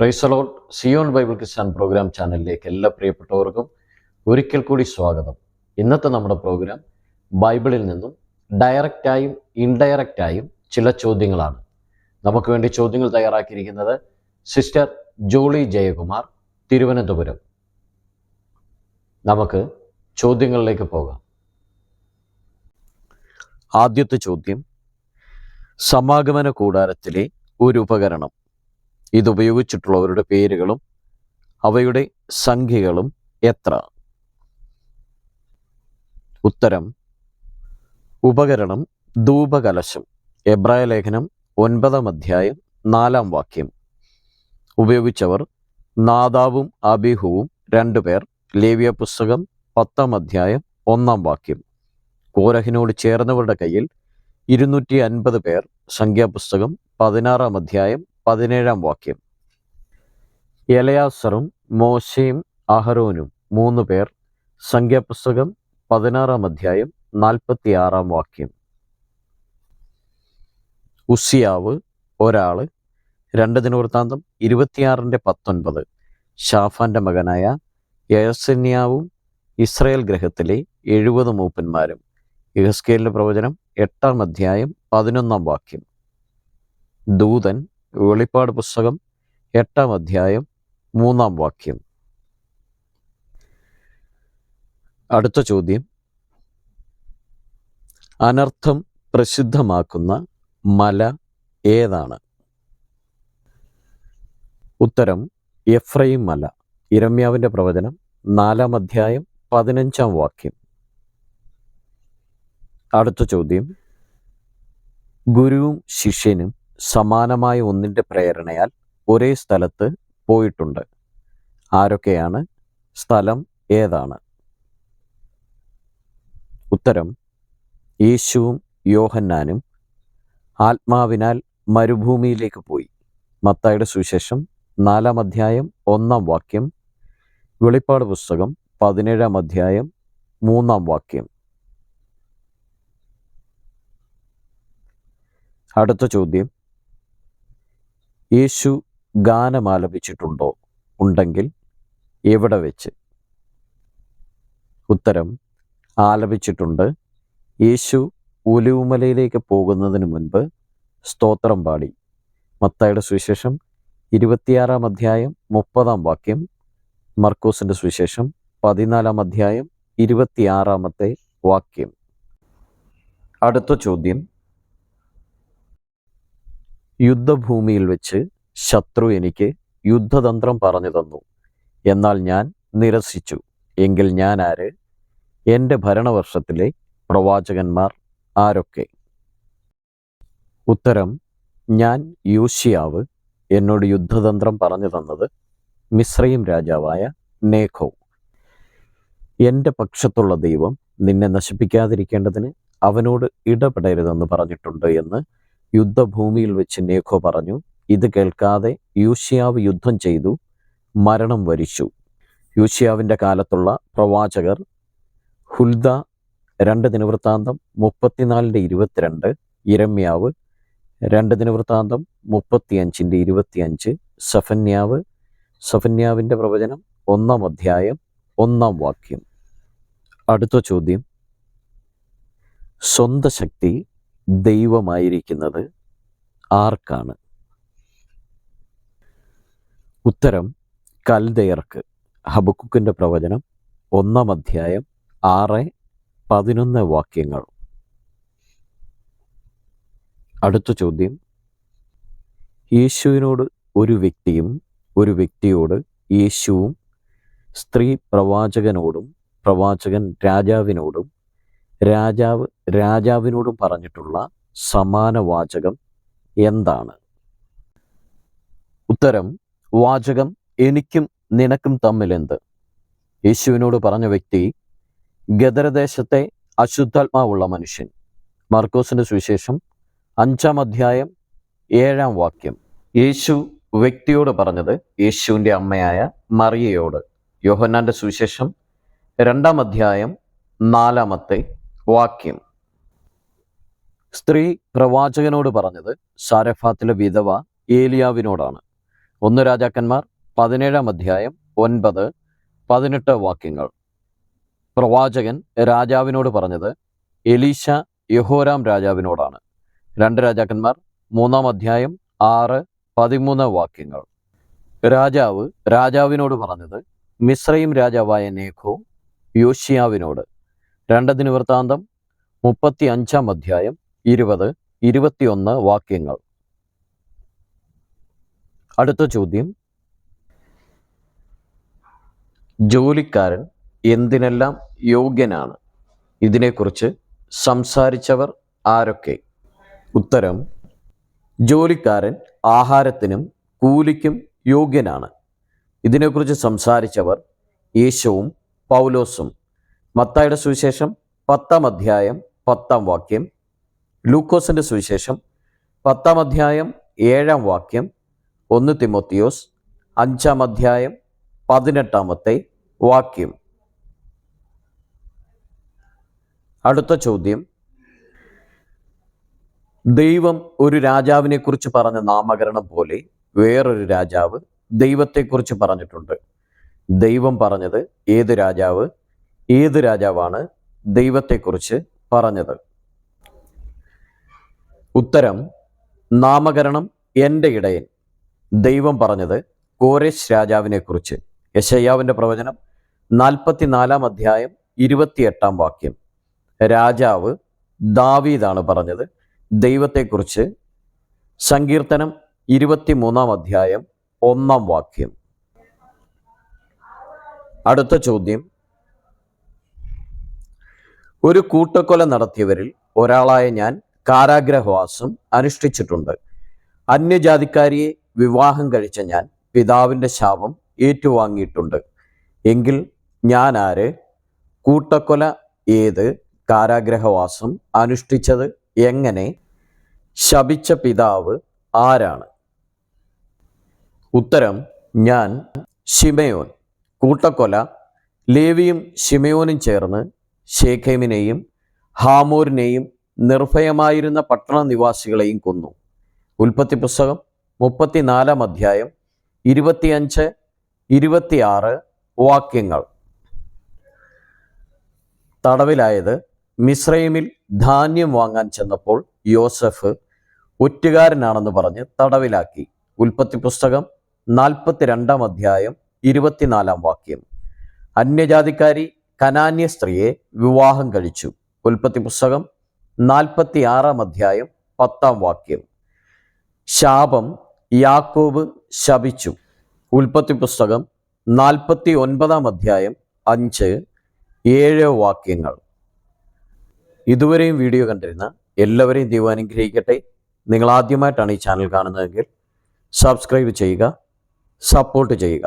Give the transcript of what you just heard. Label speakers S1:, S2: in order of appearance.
S1: Praise the Lord Zion Bible Christian programme ചാനലിലേക്ക് എല്ലാ പ്രിയപ്പെട്ടവർക്കും ഒരിക്കൽ കൂടി സ്വാഗതം. ഇന്നത്തെ നമ്മുടെ പ്രോഗ്രാം ബൈബിളിൽ നിന്നും ഡയറക്റ്റായും ഇൻഡയറക്റ്റായും ചില ചോദ്യങ്ങളാണ്. നമുക്ക് വേണ്ടി ചോദ്യങ്ങൾ തയ്യാറാക്കിയിരിക്കുന്നത് സിസ്റ്റർ ജോളി ജയകുമാർ തിരുവനന്തപുരം. നമുക്ക് ചോദ്യങ്ങളിലേക്ക് പോകാം. ആദ്യത്തെ ചോദ്യം സമാഗമന കൂടാരത്തിലെ ഒരു ഉപകരണം. ഇതുപയോഗിച്ചിട്ടുള്ളവരുടെ പേരുകളും അവയുടെ സംഖ്യകളും എത്ര? ഉത്തരം ഉപകരണം ധൂപകലശം. എബ്രായ ലേഖനം ഒൻപതാം അധ്യായം നാലാം വാക്യം. ഉപയോഗിച്ചവർ നാദാവും അബിഹുവും രണ്ടുപേർ ലേവ്യ പുസ്തകം പത്താം അധ്യായം ഒന്നാം വാക്യം. കോരഹിനോട് ചേർന്നവരുടെ കയ്യിൽ ഇരുന്നൂറ്റി അൻപത് പേർ. സംഖ്യാപുസ്തകം പതിനാറാം അധ്യായം പതിനേഴാം വാക്യം. എലയാസറും മോശയും അഹരോനും മൂന്ന് പേർ. സംഖ്യാപുസ്തകം പതിനാറാം അധ്യായം നാൽപ്പത്തി ആറാം വാക്യം. ഉസിയാവ് ഒരാൾ രണ്ട് ദിനവൃത്താന്തം ഇരുപത്തിയാറിന്റെ പത്തൊൻപത്. ഷാഫാന്റെ മകനായ യസന്യാവും ഇസ്രയേൽ ഗ്രഹത്തിലെ എഴുപത് മൂപ്പന്മാരും. ഇഹസ്കേലിന്റെ പ്രവചനം എട്ടാം അധ്യായം പതിനൊന്നാം വാക്യം. ദൂതൻ വെളിപ്പാട് പുസ്തകം എട്ടാം അധ്യായം മൂന്നാം വാക്യം. അടുത്ത ചോദ്യം. അനർത്ഥം പ്രസിദ്ധമാക്കുന്ന മല ഏതാണ്? ഉത്തരം എഫ്രൈം മല. ഇരമ്യാവിന്റെ പ്രവചനം നാലാം അധ്യായം പതിനഞ്ചാം വാക്യം. അടുത്ത ചോദ്യം. ഗുരുവും ശിഷ്യനും സമാനമായ ഒന്നിന്റെ പ്രേരണയാൽ ഒരേ സ്ഥലത്ത് പോയിട്ടുണ്ട്. ആരൊക്കെയാണ്? സ്ഥലം ഏതാണ്? ഉത്തരം യേശുവും യോഹന്നാനും ആത്മാവിനാൽ മരുഭൂമിയിലേക്ക് പോയി. മത്തായുടെ സുവിശേഷം നാലാം അധ്യായം ഒന്നാം വാക്യം വെളിപ്പാട് പുസ്തകം പതിനേഴാം അധ്യായം മൂന്നാം വാക്യം. അടുത്ത ചോദ്യം യേശു ഗാനം ആലപിച്ചിട്ടുണ്ടോ? ഉണ്ടെങ്കിൽ എവിടെ വെച്ച്? ഉത്തരം ആലപിച്ചിട്ടുണ്ട്. യേശു ഒലിവുമലയിലേക്ക് പോകുന്നതിന് മുൻപ് സ്തോത്രം പാടി. മത്തായുടെ സുവിശേഷം ഇരുപത്തിയാറാം അധ്യായം മുപ്പതാം വാക്യം മർക്കോസിന്റെ സുവിശേഷം പതിനാലാം അധ്യായം ഇരുപത്തിയാറാമത്തെ വാക്യം. അടുത്ത ചോദ്യം യുദ്ധഭൂമിയിൽ വെച്ച് ശത്രു എനിക്ക് യുദ്ധതന്ത്രം പറഞ്ഞു തന്നു. എന്നാൽ ഞാൻ നിരസിച്ചു. എങ്കിൽ ഞാൻ ആര്? എന്റെ ഭരണവർഷത്തിലെ പ്രവാചകന്മാർ ആരൊക്കെ? ഉത്തരം ഞാൻ യോശിയാവ്. എന്നോട് യുദ്ധതന്ത്രം പറഞ്ഞു തന്നത് മിശ്രയും രാജാവായ നേഖോ. എന്റെ പക്ഷത്തുള്ള ദൈവം നിന്നെ നശിപ്പിക്കാതിരിക്കേണ്ടതിന് അവനോട് ഇടപെടരുതെന്ന് പറഞ്ഞിട്ടുണ്ട് എന്ന് യുദ്ധഭൂമിയിൽ വെച്ച് നേഖോ പറഞ്ഞു ഇത് കേൾക്കാതെ യൂഷ്യാവ് യുദ്ധം ചെയ്തു മരണം വരിച്ചു. യൂഷ്യാവിന്റെ കാലത്തുള്ള പ്രവാചകർ ഹുൽദ രണ്ട് ദിനവൃത്താന്തം മുപ്പത്തിനാലിന്റെ ഇരുപത്തിരണ്ട് ഇരമ്യാവ് രണ്ട് ദിനവൃത്താന്തം മുപ്പത്തിയഞ്ചിന്റെ ഇരുപത്തിയഞ്ച് സഫന്യാവ് സഫന്യാവിന്റെ പ്രവചനം ഒന്നാം അധ്യായം ഒന്നാം വാക്യം. അടുത്ത ചോദ്യം. സ്വന്ത ശക്തി ദൈവമായിരിക്കുന്നത് ആർക്കാണ്? ഉത്തരം കൽദയർക്ക്. ഹബക്കുക്കിന്റെ പ്രവചനം ഒന്നാം അധ്യായം ആറ് പതിനൊന്ന് വാക്യങ്ങൾ. അടുത്ത ചോദ്യം. യേശുവിനോട് ഒരു വ്യക്തിയും ഒരു വ്യക്തിയോട് യേശുവും സ്ത്രീ പ്രവാചകനോടും പ്രവാചകൻ രാജാവിനോടും രാജാവ് രാജാവിനോടും പറഞ്ഞിട്ടുള്ള സമാന വാചകം എന്താണ്? ഉത്തരം വാചകം എനിക്കും നിനക്കും തമ്മിൽ എന്ത്? യേശുവിനോട് പറഞ്ഞ വ്യക്തി ഗദരദേശത്തെ അശുദ്ധാത്മാവുള്ള മനുഷ്യൻ. മാർക്കോസിന്റെ സുവിശേഷം അഞ്ചാം അധ്യായം ഏഴാം വാക്യം. യേശു വ്യക്തിയോട് പറഞ്ഞത് യേശുവിന്റെ അമ്മയായ മറിയയോട്. യോഹന്നാന്റെ സുവിശേഷം രണ്ടാം അധ്യായം നാലാമത്തെ വാക്യം. സ്ത്രീ പ്രവാചകനോട് പറഞ്ഞത് സാരഫാത്തിലെ വിധവ ഏലിയാവിനോടാണ്. ഒന്ന് രാജാക്കന്മാർ പതിനേഴാം അധ്യായം ഒൻപത് പതിനെട്ട് വാക്യങ്ങൾ. പ്രവാചകൻ രാജാവിനോട് പറഞ്ഞത് എലീശ യഹോരാം രാജാവിനോടാണ്. രണ്ട് രാജാക്കന്മാർ മൂന്നാം അധ്യായം ആറ് പതിമൂന്ന് വാക്യങ്ങൾ. രാജാവ് രാജാവിനോട് പറഞ്ഞത് മിശ്രയും രാജാവായ നേഖോ യോഷിയാവിനോട് രണ്ട് ദിനവൃത്താന്തം മുപ്പത്തി അഞ്ചാം അധ്യായം ഇരുപത് ഇരുപത്തിയൊന്ന് വാക്യങ്ങൾ. അടുത്ത ചോദ്യം. ജോലിക്കാരൻ എന്തിനെല്ലാം യോഗ്യനാണ്? ഇതിനെക്കുറിച്ച് സംസാരിച്ചവർ ആരൊക്കെ? ഉത്തരം. ജോലിക്കാരൻ ആഹാരത്തിനും കൂലിക്കും യോഗ്യനാണ്. ഇതിനെക്കുറിച്ച് സംസാരിച്ചവർ യേശുവും പൗലോസും. മത്തായുടെ സുവിശേഷം പത്താം അധ്യായം പത്താം വാക്യം ലൂക്കോസിന്റെ സുവിശേഷം പത്താം അധ്യായം ഏഴാം വാക്യം ഒന്ന് തിമോത്തിയോസ് അഞ്ചാം അധ്യായം പതിനെട്ടാമത്തെ വാക്യം. അടുത്ത ചോദ്യം. ദൈവം ഒരു രാജാവിനെക്കുറിച്ച് പറഞ്ഞ നാമകരണം പോലെ വേറൊരു രാജാവ് ദൈവത്തെക്കുറിച്ച് പറഞ്ഞിട്ടുണ്ട്. ദൈവം പറഞ്ഞത് ഏത് രാജാവ്? ഏത് രാജാവാണ് ദൈവത്തെക്കുറിച്ച് പറഞ്ഞത്? ഉത്തരം നാമകരണം എന്റെ ഇടയൻ. ദൈവം പറഞ്ഞത് കോരേശ് രാജാവിനെ കുറിച്ച് യശയ്യാവിന്റെ പ്രവചനം നാൽപ്പത്തിനാലാം അധ്യായം ഇരുപത്തിയെട്ടാം വാക്യം. രാജാവ് ദാവീദാണ് പറഞ്ഞത് ദൈവത്തെക്കുറിച്ച് സങ്കീർത്തനം ഇരുപത്തിമൂന്നാം അധ്യായം ഒന്നാം വാക്യം. അടുത്ത ചോദ്യം ഒരു കൂട്ടക്കൊല നടത്തിയവരിൽ ഒരാളായ ഞാൻ കാരാഗ്രഹവാസം അനുഷ്ഠിച്ചിട്ടുണ്ട്. അന്യജാതിക്കാരിയെ വിവാഹം കഴിച്ച ഞാൻ പിതാവിന്റെ ശാപം ഏറ്റുവാങ്ങിയിട്ടുണ്ട്. എങ്കിൽ ഞാൻ ആര്? കൂട്ടക്കൊല ഏത് കാരാഗ്രഹവാസം അനുഷ്ഠിച്ചത് എങ്ങനെ? ശപിച്ച പിതാവ് ആരാണ്? ഉത്തരം ഞാൻ ഷിമയോൻ കൂട്ടക്കൊല ലേവിയും ഷിമയോനും ചേർന്ന് ഷേഖേമിനെയും ഹാമൂരിനെയും നിർഭയമായിരുന്ന പട്ടണ നിവാസികളെയും കൊന്നു. ഉൽപ്പത്തി പുസ്തകം മുപ്പത്തിനാലാം അധ്യായം ഇരുപത്തിയഞ്ച് ഇരുപത്തിയാറ് വാക്യങ്ങൾ. തടവിലായത് മിശ്രൈമിൽ ധാന്യം വാങ്ങാൻ ചെന്നപ്പോൾ യോസഫ് ഒറ്റുകാരനാണെന്ന് പറഞ്ഞ് തടവിലാക്കി. ഉൽപ്പത്തി പുസ്തകം നാൽപ്പത്തിരണ്ടാം അധ്യായം ഇരുപത്തിനാലാം വാക്യം. അന്യജാതിക്കാരി കനാന്യ സ്ത്രീയെ വിവാഹം കഴിച്ചു. ഉൽപ്പത്തി പുസ്തകം നാൽപ്പത്തി ആറാം അധ്യായം പത്താം വാക്യം. ശാപം യാക്കോബ് ശപിച്ചു. ഉൽപ്പത്തി പുസ്തകം നാൽപ്പത്തി ഒൻപതാം അധ്യായം അഞ്ച് ഏഴ് വാക്യങ്ങൾ. ഇതുവരെയും വീഡിയോ കണ്ടിരുന്ന എല്ലാവരെയും ദൈവം അനുഗ്രഹിക്കട്ടെ. നിങ്ങൾ ആദ്യമായിട്ടാണ് ഈ ചാനൽ കാണുന്നതെങ്കിൽ സബ്സ്ക്രൈബ് ചെയ്യുക സപ്പോർട്ട് ചെയ്യുക.